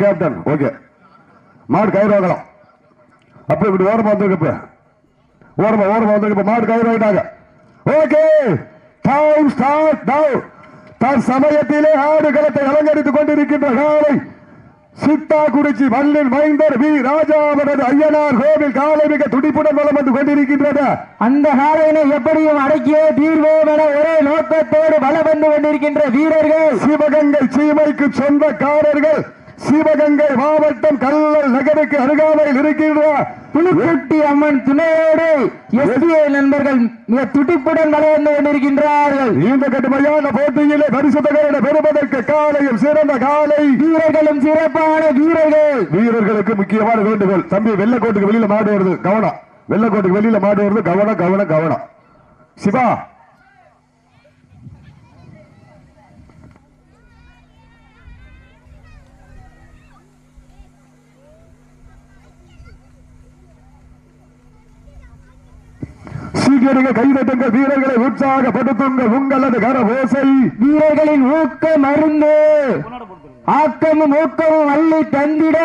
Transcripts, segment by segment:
Captain okay. மாடு கயிறு வாங்கலாம். அப்ப இப்படி ஓரமா வந்துருக்கு ஓரமா ஓரமா வந்துருக்கு மாடு கயிறு வாங்கிட்டாங்க. ஓகே. டைம் ஸ்டார்ட் நவ் தன் சமயத்திலே ஆடுகளத்தை அலங்கரித்துக் கொண்டிருக்கின்ற காலை சித்தாக்குறிச்சி மண்ணின் மைந்தர் வி. ராஜா அவரது ஐயனார் கோவில் காலை மிக துடிப்புடன் வலம் வந்து கொண்டிருக்கின்றது. அந்த காலையினை எப்படியும் அடக்கியே தீர்வோம் என ஒரே நோக்கத்தோடு பல வந்து கொண்டிருக்கின்ற வீரர்கள். சிவகங்கை சீமைக்கு சொந்தக்காரர்கள். சிவகங்கை மாவட்டம் கல்லல் நகருக்கு அருகாமையில் இருக்கின்ற புலிக்குட்டி அம்மன் துணையோடு எஸ்பிஐ நண்பர்கள் மிக துடிப்புடன் வள வந்து கொண்டிருக்கின்றார்கள். இந்த கடுமையான போட்டியிலே பரிசுத்தகரை பெறுவதற்கு காலையும் சிறந்த காலை. வீரர்களும் சிறப்பான வீரர்கள். வீரர்களுக்கு முக்கியமான வேண்டுகோள். தம்பி வெள்ளக்கோட்டுக்கு வெளியில மாடு வருது. கவனம். வெள்ளக்கோட்டுக்கு வெளியில மாடு வருது. கவனம் கவனம் கவனம். சிவா சீக்கிரங்க கைதட்டுங்கள் வீரர்களை உற்சாகப்படுத்துங்கள் உங்களது கர ஓசை வீரர்களின் ஊக்க மருந்து ஆக்கமும் ஊக்கமும் அள்ளி தந்திட.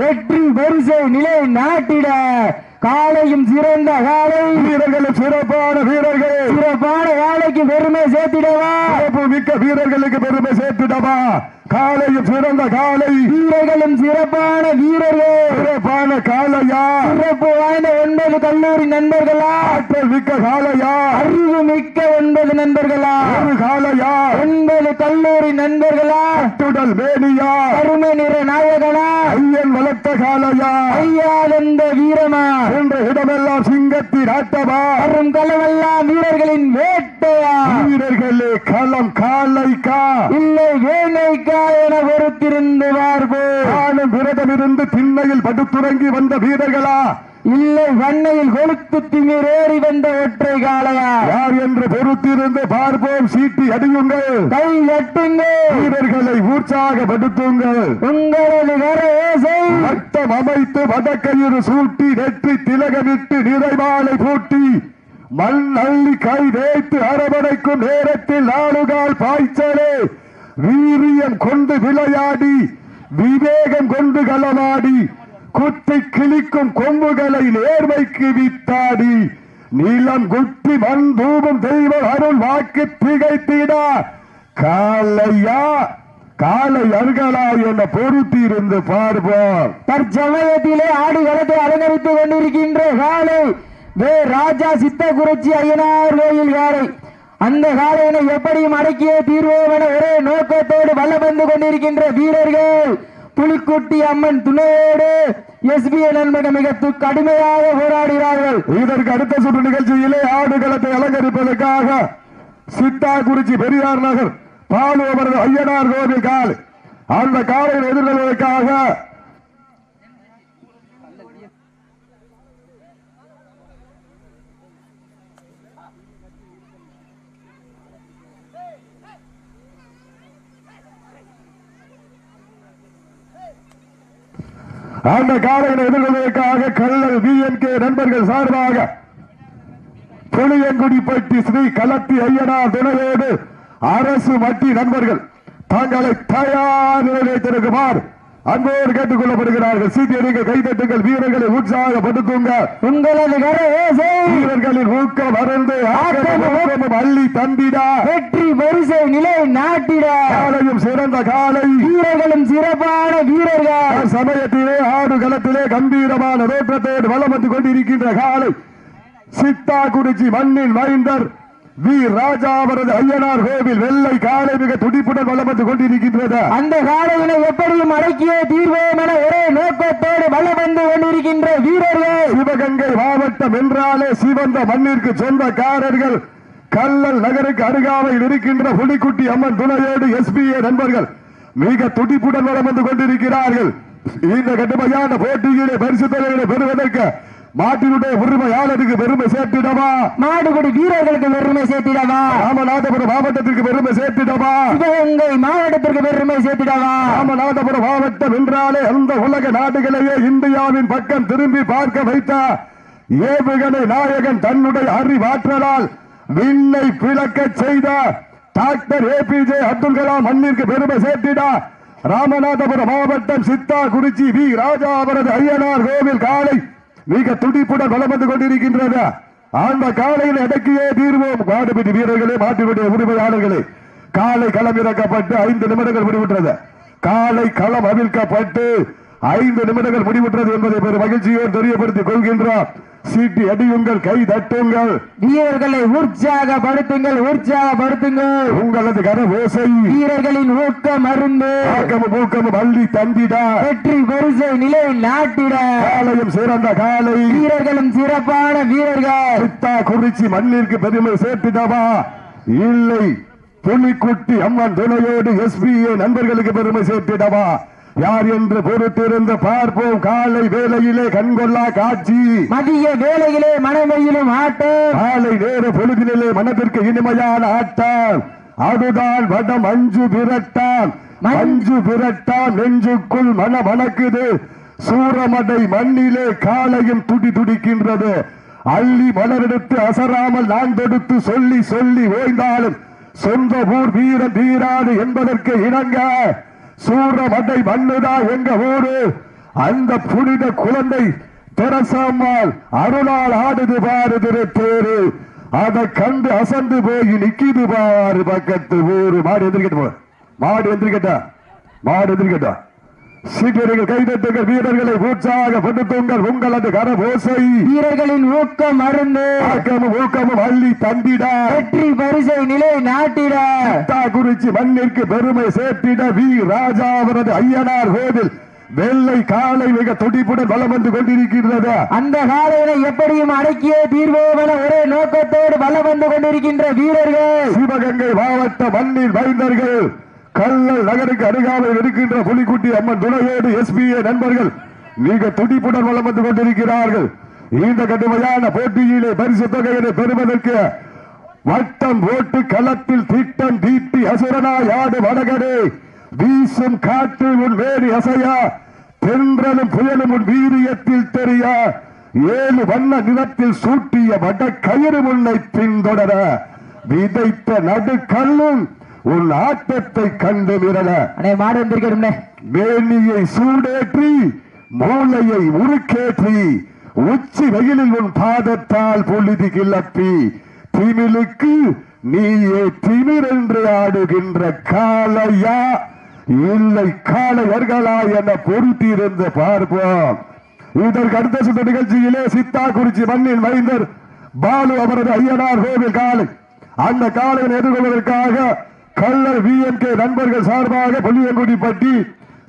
வெற்றி வரிசை நிலை நாட்டிட. காலையும் சிறந்த காலை. வீரர்களும் சிறப்பான வீரர்கள். சிறப்பான வேலைக்கு பெருமை சேர்த்திடவா? மிக்க வீரர்களுக்கு பெருமை சேர்த்துடவா? காலையும் சிறந்த காலை. வீரர்களும் சிறப்பான வீரர்கள். சிறப்பான காலையா சிறப்பு வாய்ந்த ஒன்பது கல்லூரி நண்பர்களா. ஆற்றல் மிக்க காலையா அறிவு மிக்க ஒன்பது நண்பர்களா. ஒரு காலையா ஒன்பது கல்லூரி நண்பர்களா. துடல் மேனியா. கருமை நிற நாயகனா. ஐயன் வளர்த்த காலையா ஐயாதந்த வீரமா. என்ற இடமெல்லாம் சிங்கத்தின் ஆட்டமா. வரும் களமெல்லாம் வீரர்களின் வேட்டையா. வீரர்களே களம் காலைக்கா இல்லை வேங்கைக்கா என பொறுத்திருந்து பார்ப்போம் காலம் விரதம் இருந்து திண்ணையில் படுத்துறங்கி வந்த வீரர்களா? இல்லை வண்ணையில் கொளுத்து ஏறி வந்த ஒற்றை காளையா? யார் என்று பொறுத்திருந்து பார்ப்போம் சீட்டி அடியுங்கள். கை எட்டுங்கள். வீரர்களை உற்சாகப்படுத்துங்கள் உங்களது கர ஓசை வட்டம் அமைத்து வடக்கயிறு சூட்டி நெற்றி திலகமிட்டு நிறைவாலை பூட்டி மண் அள்ளி கை வைத்து அரவணைக்கும் நேரத்தில் நாளுகால் பாய்ச்சலே வீரியம் கொண்டு விளையாடி விவேகம் கொண்டு களவாடி குத்தி கிழிக்கும் கொம்புகளை நேர்மைக்கு வித்தாடி நீளம் குட்டி மண் தூபம் தெய்வம் அருள் வாக்கு திகைத்திடா. காலையா காலை அருகலா என பொருத்தி இருந்து பார்ப்போம் தற்சமயத்திலே ஆடுகளத்தை அலங்கரித்துக் கொண்டிருக்கின்ற காலை வே ராஜா சித்தகுறிச்சி ஐயனார் கோயில் காலை அந்த காலையினை எப்படியும் அடக்கியே தீர்வோம் என ஒரே நோக்கத்தோடு வல்லம் வந்து கொண்டிருக்கின்ற வீரர்கள். புலிக்குட்டி அம்மன் துணையோடு எஸ்பிஐ நண்பர்கள் மிக து- கடுமையாக போராடுகிறார்கள். இதற்கு அடுத்த சுற்று நிகழ்ச்சியிலே ஆடுகளத்தை அலங்கரிப்பதற்காக சித்தாக்குறிச்சி பெரியார் நகர் பாலு அவரது ஐயனார் கோவில் கால். அந்த காலையில் எதிர்கொள்வதற்காக அந்த காலையை எதிர்கொள்வதற்காக கள்ளல் பிஎன்கே நண்பர்கள் சார்பாக புளியங்குடிப்பட்டி ஸ்ரீ கலத்தி ஐயனார் துணையோடு அரசு மட்டி நண்பர்கள் தங்களை தயார் நிறைவேற்றிருக்குமாறு அன்போடு கேட்டுக் கொள்ளப்படுகிறார்கள் சீட்டியடிங்க கைதட்டுங்கள் வீரர்களை உற்சாகப்படுத்துங்க. உங்களது வீரர்களின் ஊக்கம் ஊக்கமும் அள்ளி தந்திடா. வெற்றி வரிசை நிலை நாட்டிட. காலையும் சிறந்த காலை. வீரர்களும் சிறப்பான வீரர்கள். சமயத்திலே ஆடு களத்திலே கம்பீரமான தோற்றத்தோடு வலம் வந்து கொண்டிருக்கின்ற காலை. சித்தாக்குறிச்சி மண்ணின் மைந்தர் வி ராஜா அவரது ஐயனார் கோவில் வெள்ளை காலை மிக துடிப்புடன் வலம் வந்து கொண்டிருக்கின்றது. அந்த காலையினை எப்படியும் அடக்கியே தீர்வோம் என ஒரே நோக்கத்தோடு வல்லம் வந்து கொண்டிருக்கின்ற வீரர்கள். சிவகங்கை மாவட்டம் என்றாலே சிவந்த மண்ணிற்கு சொந்தக்காரர்கள். கல்லல் நகருக்கு அருகாமையில் இருக்கின்ற புலிக்குட்டி அம்மன் துணையோடு எஸ்பிஏ நண்பர்கள் மிக துடிப்புடன் வலம் வந்து கொண்டிருக்கிறார்கள். இந்த கடுமையான போட்டியிலே பரிசு தொகைகளை பெறுவதற்கு மாட்டினுடைய உரிமையாளருக்கு பெருமை சேர்த்திடவா? மாடுபிடி வீரர்களுக்கு பெருமை சேர்த்திடவா? ராமநாதபுரம் மாவட்டத்திற்கு பெருமை சேர்த்திடவா? சிவகங்கை மாவட்டத்திற்கு பெருமை சேர்த்திடவா? ராமநாதபுரம் மாவட்டம் என்றாலே அந்த உலக நாடுகளையே இந்தியாவின் பக்கம் திரும்பி பார்க்க வைத்த ஏவுகணை நாயகன் தன்னுடைய அறிவாற்றலால் விண்ணை பிளக்க செய்த டாக்டர் ஏபிஜே அப்துல் கலாம் மண்ணிற்கு பெருமை சேர்த்திட. ராமநாதபுரம் மாவட்டம் சித்தா குறிச்சி வி. ராஜா அவரது ஐயனார் கோவில் காலை மிக துடிப்புடன் வலம் வந்து கொண்டிருக்கின்றது. அந்த காலையில் அடக்கியே தீர்வோம்? மாடுபிடி வீரர்களே மாட்டுவிடைய உரிமையாளர்களே காலை களம் இறக்கப்பட்டு ஐந்து நிமிடங்கள் முடிவுற்றது. காலை களம் அவிழ்க்கப்பட்டு ஐந்து நிமிடங்கள் முடிவுற்றது என்பதை பெரும் மகிழ்ச்சியோடு தெரியப்படுத்திக் கொள்கின்றார். சீட்டி அடியுங்கள் கை தட்டுங்கள். வீரர்களை உற்சாகப்படுத்துங்கள் உற்சாகப்படுத்துங்கள். உங்களது கர ஓசை. வீரர்களின் ஊக்கம் மருந்து ஆக்கமும் ஊக்கமும் அள்ளி தந்திட. வெற்றி பரிசை நிலை நாட்டிட. காலையும் சிறந்த காலை. வீரர்களும் சிறப்பான வீரர்கள். சித்தா குறிச்சி மண்ணிற்கு பெருமை சேர்த்திடவா? இல்லை. புலிக்குட்டி அம்மன் துணையோடு எஸ்பிஏ நண்பர்களுக்கு பெருமை சேர்த்திடவா? யார் என்று பொறுத்திருந்து பார்ப்போம். காலை வேளையிலே கண்கொள்ளா காட்சி. மதிய வேளையிலே மனமையிலும் ஆட்டம் காலை நேர பொழுதினிலே மனதிற்கு இனிமையான ஆட்டம் அதுதான் வடம் அஞ்சு விரட்டான் மஞ்சு விரட்டான் நெஞ்சுக்குள் மன மணக்குது சூரமடை மண்ணிலே காலையும் துடி துடிக்கின்றது. அள்ளி மலரெடுத்து அசராமல் நான் தொடுத்து சொல்லி சொல்லி ஓய்ந்தாலும் சொந்த ஊர் வீரன் தீராது என்பதற்கு இணங்க. சூரமடை மண்ணுதா எங்க ஊரு? அந்த புனித குழந்தை தெரசாம்மாள் அருளால் ஆடுது பாரு திருத்தேரு. அதை கண்டு அசந்து போய் நிக்கிது பாரு பக்கத்து ஊரு. மாடு எந்திரிக்கட்டு போ மாடு எந்திரிக்கட்டா? மாடு எந்திரிக்கட்டா? சீக்கிரங்கள் கைதட்டுங்கள் வீரர்களை உற்சாகப்படுத்துங்கள் உங்களது கரபோசை. வீரர்களின் ஊக்கம் மருந்து ஆக்கமும் ஊக்கமும் அள்ளி தந்திட. வெற்றி பரிசை நிலை நாட்டிட. குறிச்சி மண்ணிற்கு பெருமை சேர்த்திட. வி. ராஜா அவரது ஐயனார் கோவில் வெள்ளை காலை மிக துடிப்புடன் வலம் வந்து கொண்டிருக்கிறது அந்த காலையினை எப்படியும் அடக்கியே தீர்வோம் என ஒரே நோக்கத்தோடு வலம் வந்து கொண்டிருக்கின்ற வீரர்கள். சிவகங்கை மாவட்ட மண்ணின் மைந்தர்கள் கல்லல் நகருக்கு அருகாமல் இருக்கின்ற புலிக்குட்டி அம்மன் துணையோடு எஸ்பிஏ நண்பர்கள் மிக துடிப்புடன் வளம் வந்து கொண்டிருக்கிறார்கள். இந்த கடுமையான போட்டியிலே பரிசு தொகையினை பெறுவதற்கு வட்டம் போட்டு களத்தில் திட்டம் தீட்டி அசுரனா யாடு வடகடே. வீசும் காற்று உன் வேறு அசையா. தென்றலும் புயலும் உன் வீரியத்தில் தெரிய. ஏழு வண்ண நிறத்தில் சூட்டிய வட கயிறு உன்னை பின்தொடர. விதைத்த நடுக்கல்லும் உன் ஆட்டத்தை கண்டு அண்ணே மாடு வந்திருக்கணும்னே. வேணியை சூடேற்றி மூளையை உருக்கேற்றி உச்சி வெயிலில் உன் பாதத்தால் பொழுதி கிளப்பி திமிலுக்கு நீயே திமிரென்று ஆடுகின்ற காளையா? இல்லை காளையர்களா என பொருத்தியிருந்து பார்ப்போம். இதற்கு அடுத்த சுற்று நிகழ்ச்சியிலே சித்தா குறிச்சி மண்ணின் மைந்தர் பாலு அவரது ஐயனார் கோவில் காலை. அந்த காலையை எதிர்கொள்வதற்காக கள்ளர் விஎம்கே நண்பர்கள் சார்பாக புளியங்குடிப்பட்டி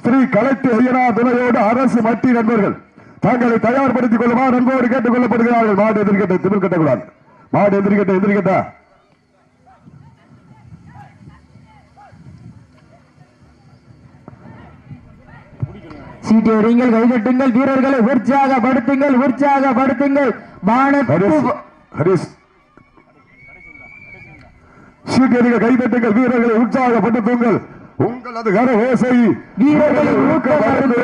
ஸ்ரீ கலெக்டர் ஐயனார் துணையோடு அரசு மட்டி நண்பர்கள். தங்களை தயார்படுத்திக் கொள்ளுமாறு அன்போடு கேட்டுக் கொள்ளப்படுகிறார்கள் மாடு எதிர்கட்ட திமிர் கட்டக்கூடாது. மாடு எதிர்கட்ட எதிர்கட்டா சீட்டியடிங்கள் கைதட்டுங்கள் வீரர்களை உற்சாகப்படுத்துங்கள் உற்சாகப்படுத்துங்கள். வானத்து ஹரிஸ் சீக்கிரங்க கைதட்டுங்கள் வீரர்களை உற்சாகப்படுத்துங்கள். உங்களது கர ஓசை வீரர்களின் ஊக்கமருந்து.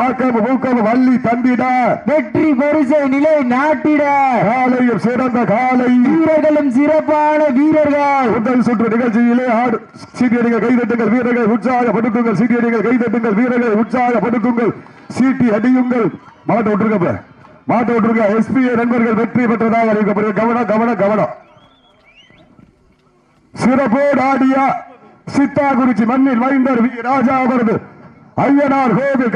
ஆக்கம் ஊக்கம் வள்ளி தந்திட. வெற்றி பரிசை நிலை நாட்டிட. காலையும் சிறந்த காலை. வீரர்களும் சிறப்பான வீரர்கள். முதல் சுற்று நிகழ்ச்சியிலே ஆடு. சீட்டியடிகள் கைதட்டுங்கள் வீரர்களை உற்சாகப்படுத்துங்கள். சீட்டியடிகள் கைதட்டுங்கள் வீரர்களை உற்சாகப்படுத்துங்கள். சீட்டி அடியுங்கள் மாட்டை விட்டுருங்க மாட்டை விட்டுருங்க. எஸ்பிஐ நண்பர்கள் வெற்றி பெற்றதாக அறிவிக்கப்படுகிறது கவனம் கவனம் கவனம். சிறப்போடு சித்தாகுறிச்சி மண்ணில் வைந்தர் வி. ராஜா அவரது ஐயனார் கோவில்